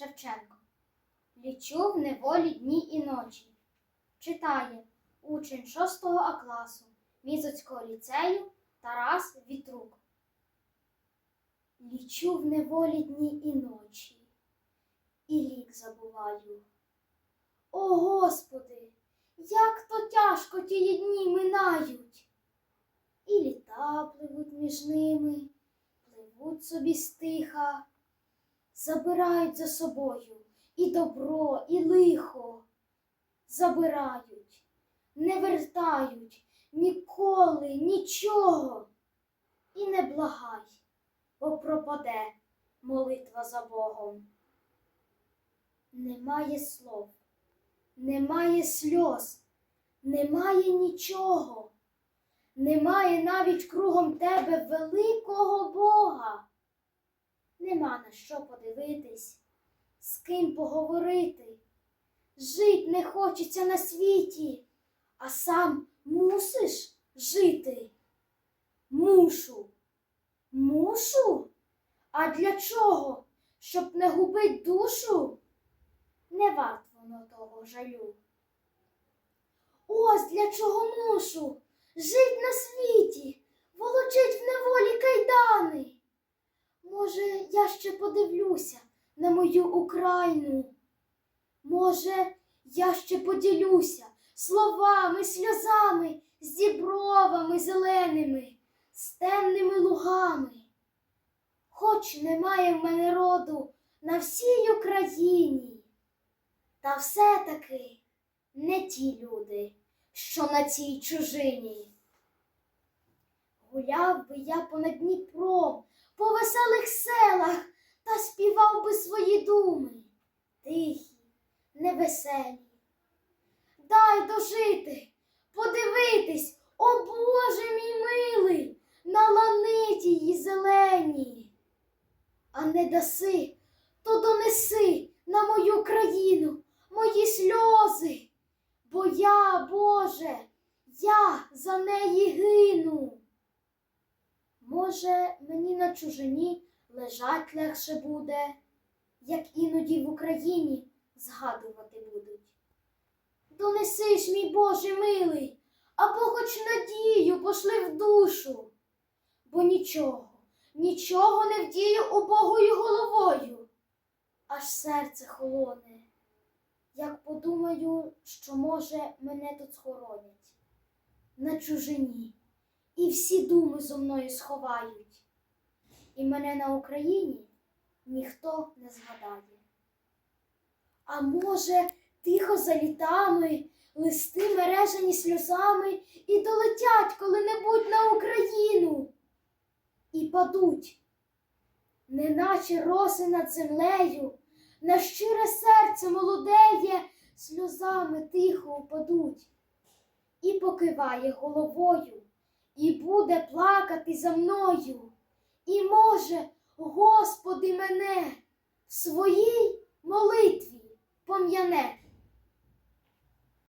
Шевченко. Лічу в неволі дні і ночі. Читає учень 6 А класу Мізоцького ліцею Тарас Вітрук. Лічу в неволі дні і ночі, і лік забуваю. О Господи, як то тяжко тії дні минають. І літа пливуть між ними, пливуть собі стиха, забирають за собою і добро, і лихо. Забирають, не вертають ніколи нічого. І не благай, бо пропаде молитва за Богом. Немає слов, немає сльоз, немає нічого. Немає навіть кругом тебе великого Бога. Нема на що подивитись, з ким поговорити. Жить не хочеться на світі, а сам мусиш жити. Мушу. Мушу? А для чого? Щоб не губить душу? Не варт воно того жалю. Ось для чого мушу жить на світі, волочить в. Може, я ще подивлюся на мою Україну. Може, я ще поділюся словами, сльозами, з дібровами зеленими, з темними лугами. Хоч немає в мене роду на всій Україні, та все-таки не ті люди, що на цій чужині. Гуляв би я понад Дніпром, по веселих селах та співав би свої думи, тихі, невеселі. Дай дожити, подивитись, о Боже мій милий, на ланиті її зелені. А не даси, то донеси на мою країну мої сльози, бо я, Боже, я за неї гину. Може, мені на чужині лежать легше буде, як іноді в Україні згадувати будуть. Донеси ж, мій Боже милий, або хоч надію пошли в душу, бо нічого, нічого не вдію убогою головою, аж серце холоне, як подумаю, що, може, мене тут схоронять. На чужині, і всі думи зо мною сховають, і мене на Україні ніхто не згадає. А може, тихо за літами, листи мережені сльозами і долетять коли-небудь на Україну. І падуть, неначе роси над землею, на щире серце молодеє, сльозами тихо упадуть, і покиває головою, і буде плакати за мною, і може, Господи, мене в своїй молитві пом'яне.